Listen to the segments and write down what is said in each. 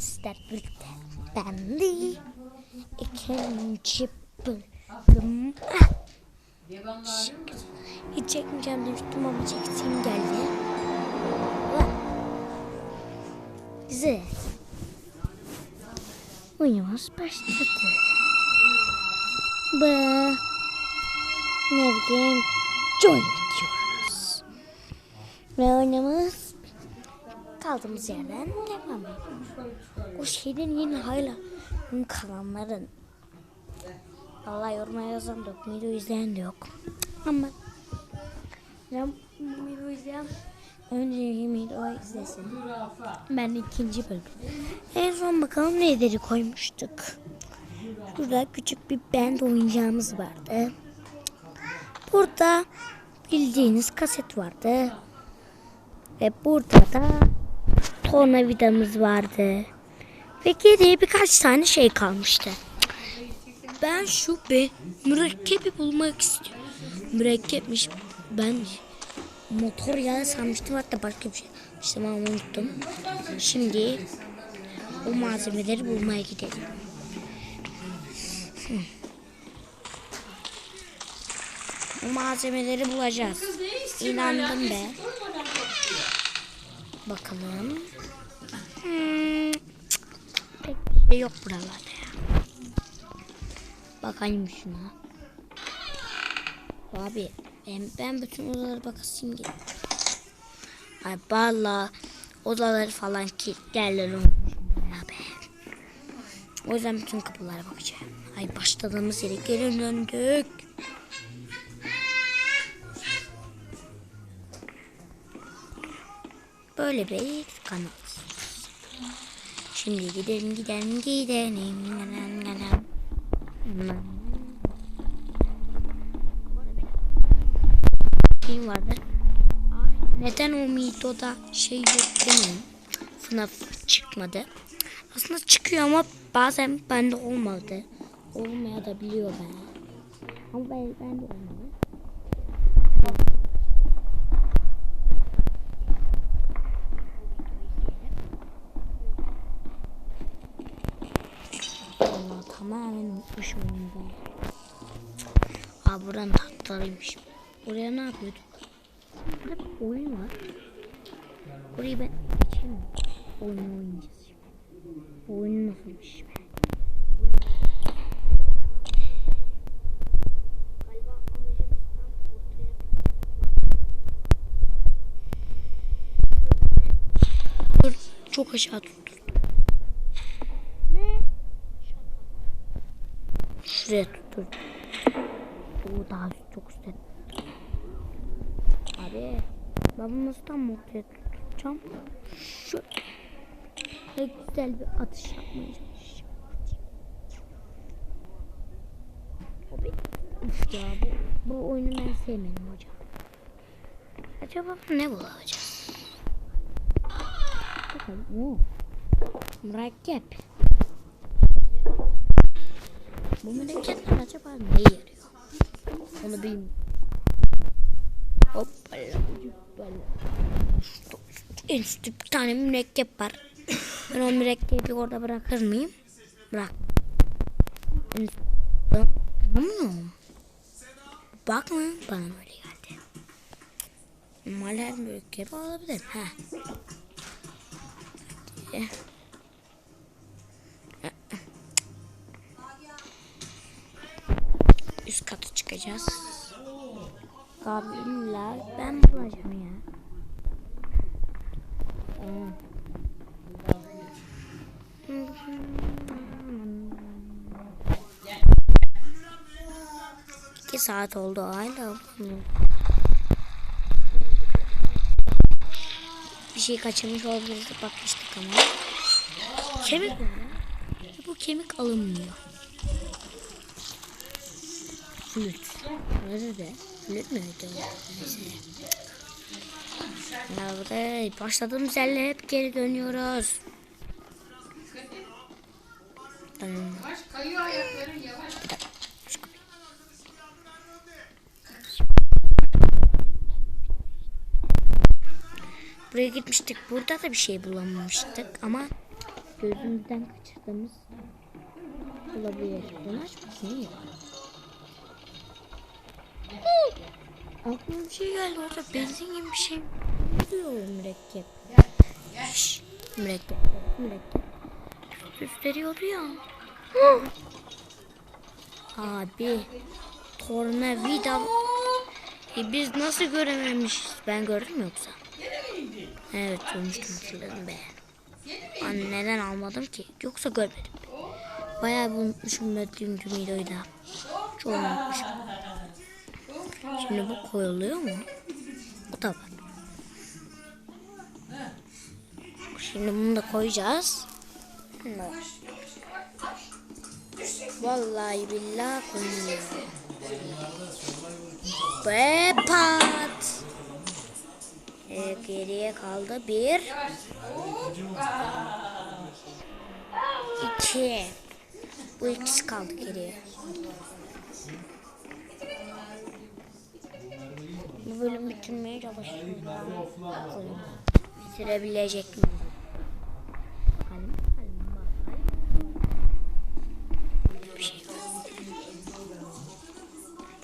Sizler birlikte. Ben de ikinci bölüm. Hiç çekmeyeceğim demiştim ama çektiğim geldi. Güzel. Oyunumuz başladı. Bu ne bileyim join ediyoruz. Ve oynamamız kaldığımız yerden devam ediyoruz. O şeyden yine hala kalanların Allah yoruma yazan da yok. Video izleyen de yok. Ama ben video izleyen önce video izlesin. Ben ikinci bölüm. En son bakalım neleri koymuştuk. Şurada küçük bir band oyuncağımız vardı. Burada bildiğiniz kaset vardı. Ve burada da tornavidamız vardı. Ve geriye birkaç tane şey kalmıştı. Ben şu be mürekkebi bulmak istiyorum. Mürekkepmiş. Ben motor yağı sanmıştım hatta başka bir şey. İşte ben unuttum. Şimdi o malzemeleri bulmaya gidelim. O malzemeleri bulacağız. İnandım be. Bakalım. Hmm. Pek bir şey yok buralarda ya. Bakayım şuna. Abi ben, ben bütün odalara bakasım geliyor. Ay valla odaları falan kilitlerler ya be. O yüzden bütün kapılara bakacağım. Ay başladığımız yere geri döndük. Böyle bir kanal. Şimdi gidelim gidelim gidelim. Şey vardı. Neden o Mito'da şey yok demeyin. FNAF çıkmadı. Aslında çıkıyor ama bazen bende olmadı. Olmaya da biliyor ben. Ama ben, ben de olmadı. Allah tamamen unutmuşum onu ben. Aa buranın tatlarıymış. Oraya ne yapıyorduk? Burada bir oyun var. Orayı ben geçeyim mi? Oyun oynayacağız şimdi. Bu oyun nasılmış çok aşağı tuttum. Ne? Şuraya tuttum. O daha çok üstte. Abi ben bunu nasıl tam ortaya tutacağım? Şu ve güzel bir atış yapmaya çalışacağım. Abi uf ya bu, bu oyunu ben sevmedim hocam. Acaba ne bulacağız? Bakalım. Oo. Mürekkep. Bu mürekkepler acaba ne yarıyor? Onu bilmiyorum. Hoppala. Hoppala. En üstte bir tane mürekkep var. Ben o mürekkebi orada bırakır mıyım? Bırak. Anlamıyorum. Bakma bana öyle geldi. Normal her mürekkebi alabilir. Ha. Hadi. Abi illa ben bulacağım ya. İki saat oldu hala. Bir şey kaçırmış olabiliriz bakmıştık ama. Kemik mi? Bu kemik alınmıyor. Flüt. Nerede? Flüt müydü? Neyse. Nerede? Başladığımız yerle hep geri dönüyoruz. Yavaş kayıyor ayakların yavaş. Buraya gitmiştik. Burada da bir şey bulamamıştık ama gözümüzden kaçırdığımız olabilir. Bunu açmasın iyi. Aklıma bir şey geldi orada benzin gibi bir şey diyor mürekkep. Şşş, mürekkep, mürekkep. Gösteriyor ya. Abi, tornavida. E biz nasıl görememişiz? Ben gördüm yoksa? Evet görmüştüm hatırladım be. Ben neden almadım ki? Yoksa görmedim. Bayağı bir unutmuşum dünkü videoyu da. Çok unutmuşum. Şimdi bu koyuluyor mu? Bu da var. Şimdi bunu da koyacağız. No. Vallahi billahi koyuyor. Ve pat. Ee, geriye kaldı bir. İki. Bu ikisi kaldı geriye. Bu bölüm bitirmeye çalışıyorum. Bitirebilecek miyim?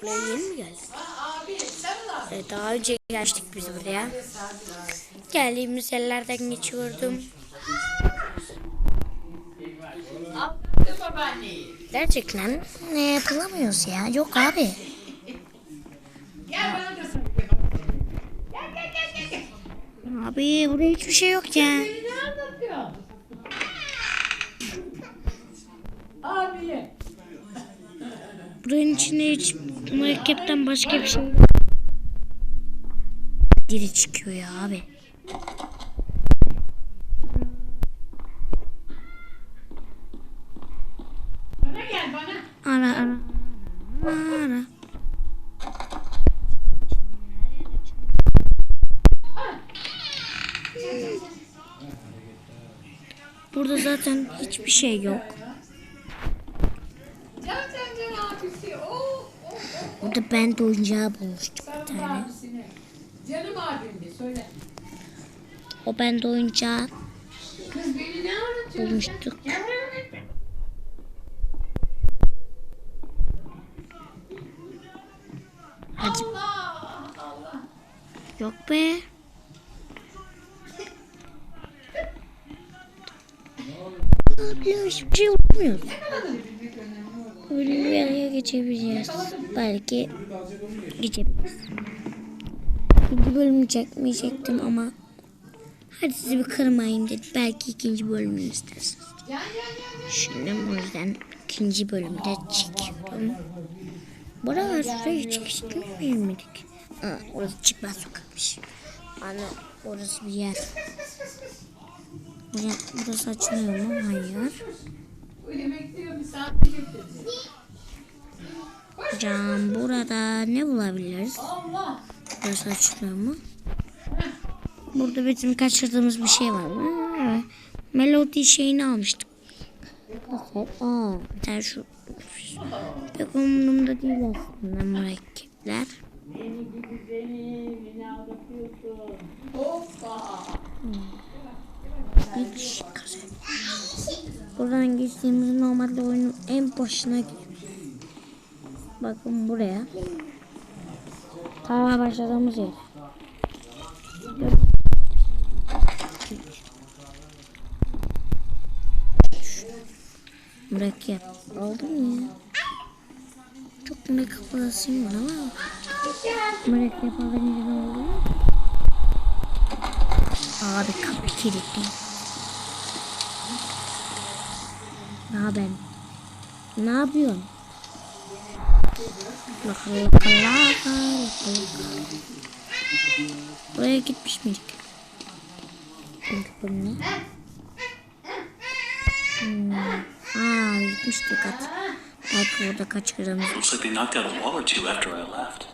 Buraya yeni mi geldik? Evet, daha önce gelmiştik biz buraya. Geldiğimiz yerlerden geçiyordum. Gerçekten ne yapılamıyoruz ya? Yok abi. Abi burada hiçbir şey yok ya. Ne anlatıyor? Abi. Buranın içinde hiç mürekkepten başka bir şey yok. Diri çıkıyor ya abi. Burada zaten hiçbir şey yok. Burada ben de oyuncağı bulmuştum bir tane. Canım söyle. O ben de oyuncağı Kız beni ne anlatıyorsun? bulmuştuk. Hadi yok be. Abi hiçbir şey olmuyor. Böyle bir araya geçebileceğiz. Belki geçebiliriz. İkinci bölümü çekmeyecektim ama hadi sizi bir kırmayayım dedim. Belki ikinci bölümünü istersiniz. Şimdi o yüzden ikinci bölümde çekiyorum. Buralar şuraya hiç gitmeyemedik. Aa, orası çıkmaz sokakmış. Ana orası bir yer. Hocam burası açılıyor mu? Hayır. Hocam burada ne bulabiliriz? Burası açılıyor mu? Burada bizim kaçırdığımız bir şey var mı? Evet. Melodi şeyini almıştık. Aa, bir tane şu. Pek umurumda değil aslında mürekkepler. Hoppa. Hiç kaset. Buradan geçtiğimiz normalde oyunun en başına gidiyoruz. Bakın buraya. Ta başladığımız yer. Mürekkep aldım ya. Çok mürekkep alasıyım var ama mürekkep alınca ne oluyor? Abi kapı kilitli. Ne haber? Ne yapıyorsun? Buraya gitmiş miydik? İlk bölümüne. Hmm. Aa gitmiştik at. Belki orada kaçırdığımız bir Looks like they knocked out a wall or two after I left.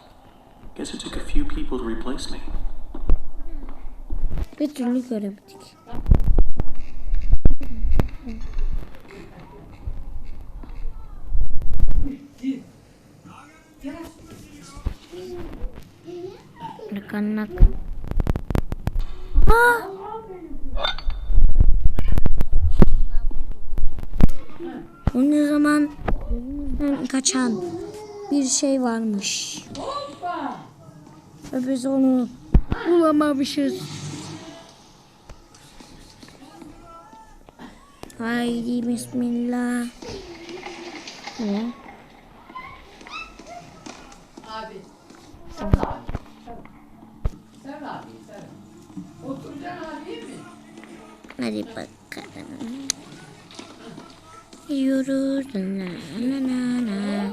Guess it took a few people to replace me. Bir türlü göremedik. Nak nak. Aa! Bunun zaman kaçan bir şey varmış. Ve biz onu bulamamışız. Haydi bismillah. Ne? Abi. Sen Hadi bakalım. Yiyoruz. Na na na na.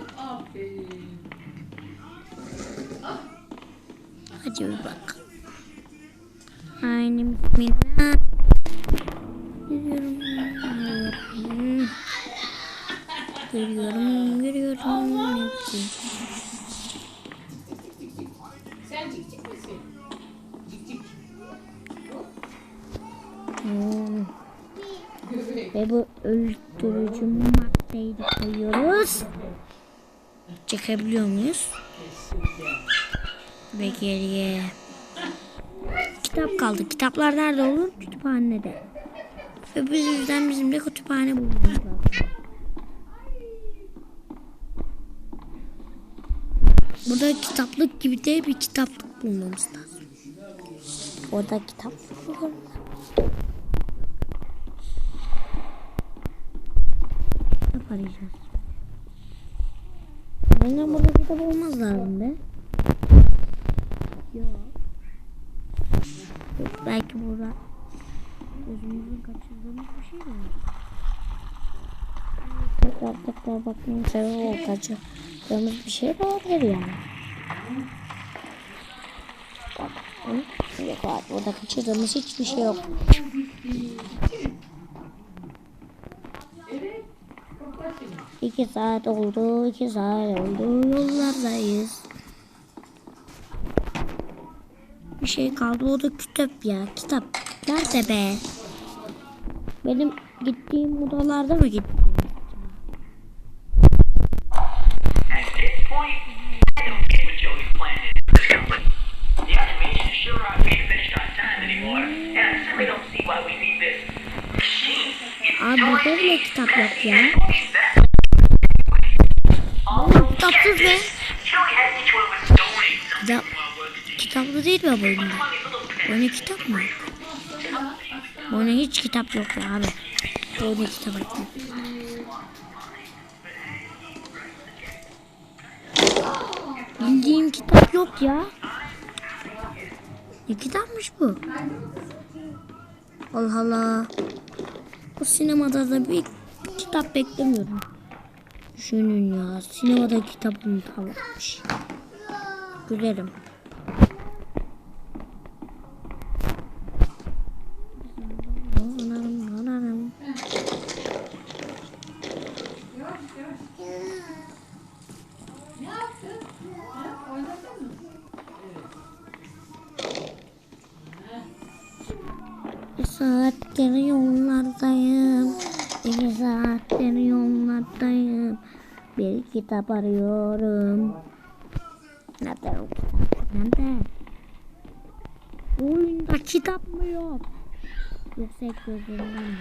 Hadi bir bak. Haydi bismillah. Yürüyorum. Yürüyorum. Yürüyorum. Yürüyorum. Ve bu öldürücü maddeyi de koyuyoruz. Çekebiliyor muyuz? Ve geriye. Kitap kaldı. Kitaplar nerede olur? Kütüphanede. Ve biz yüzden bizim de kütüphane bulmamız. Burada kitaplık gibi de bir kitaplık bulmamız lazım. Orada kitap var. Arayacağız. Bence burada kitap olmaz lazım be. Yok. Yok belki burada gözümüzün kaçırdığımız bir şey var. Tekrar tekrar bakmanın sebebi o kaçırdığımız bir şey de olabilir yani. Bak? Yok abi burada kaçırdığımız hiçbir şey yok. 2 saat oldu. 2 saat oldu. Yollardayız. Bir şey kaldı. O da kitap ya. Kitap. Nerede be? Benim gittiğim odalarda mı gitti? Abi burada bile kitap yok ya while working. kitaplı değil mi bu oyunda? Oyunda kitap mı? Bu oyunda hiç kitap yok ya abi. Bu oyunda kitap yok. Bildiğim kitap yok ya. Ne kitapmış bu? Allah Allah. Bu sinemada da bir kitap beklemiyorum. Düşünün ya. Sinemada kitabım tamammış. Gülerim. Kitap arıyorum. Nerede o kitap? Nerede? Oyunda kitap mı yok? Yoksa ek gözlerinden mi?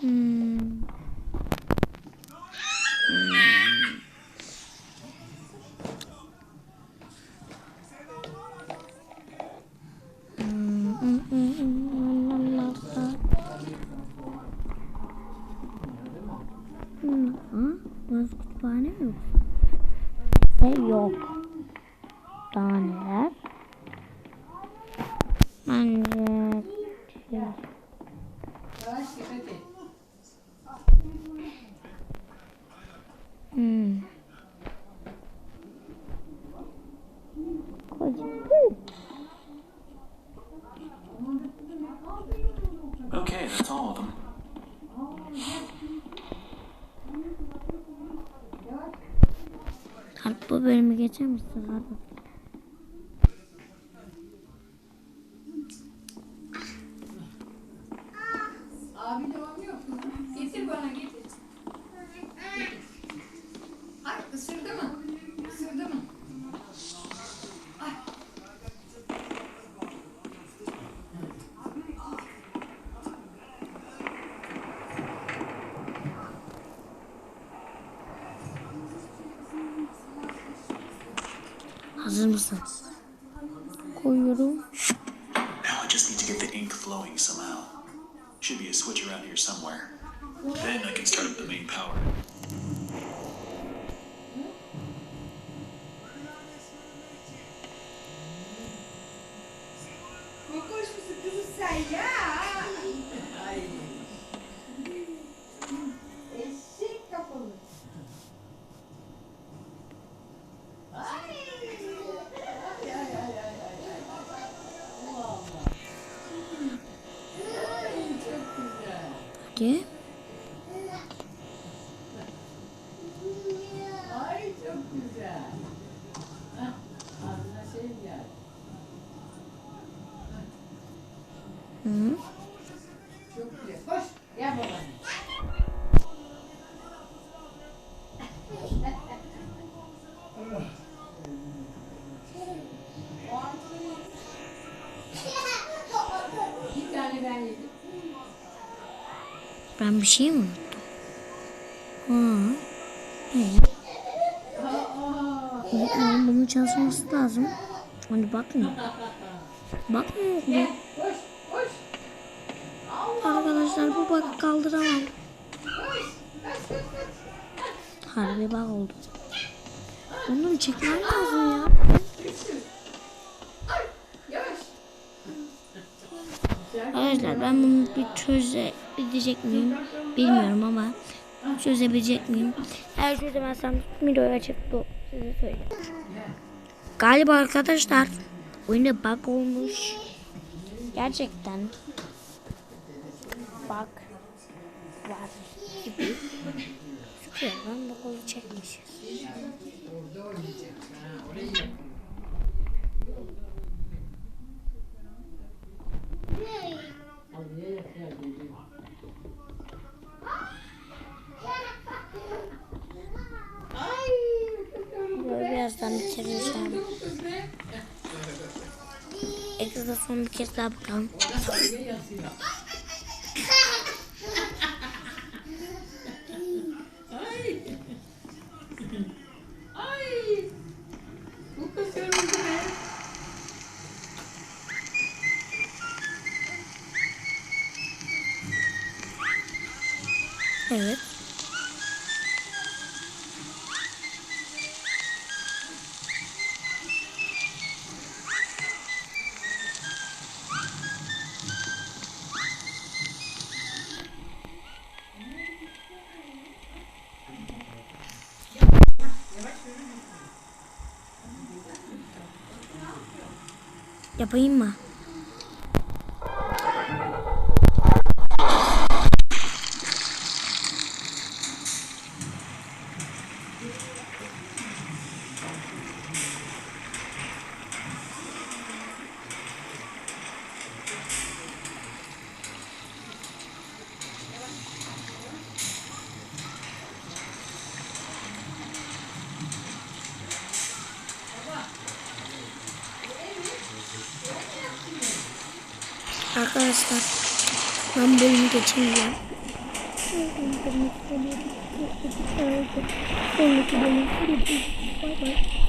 Hmm, Daha neler? Bence... şey-. Hmm. Okay, that's all of them. Bu bölümü geçer misin? Koyuyorum. Now I just need to get the ink flowing somehow. Should be a switch around here somewhere. Then I can start up the main power. Hı. Tane ben bir şey mi unuttum? Ha. Ne? Aa, Öğretmenim bunun çalışması lazım. Hani bakmıyor. Bakmıyor mu? Arkadaşlar bu bak kaldıramam. Harbi bak oldu. Bunu çekmem lazım ya. Arkadaşlar ben bunu bir çözebilecek miyim? Bilmiyorum ama çözebilecek miyim? Eğer çözemezsem videoyu açıp bu size söyleyeceğim. Galiba arkadaşlar oyunda bug olmuş. Gerçekten bug var gibi. Sıkıyor lan bu kolu çekmişiz. Birazdan bitireceğim. Ekrana son bir kez daha bakalım. Evet. Yapayım mı? Arkadaşlar ben bölümü geçemeyeceğim. Sonraki bölüm. Bay bay.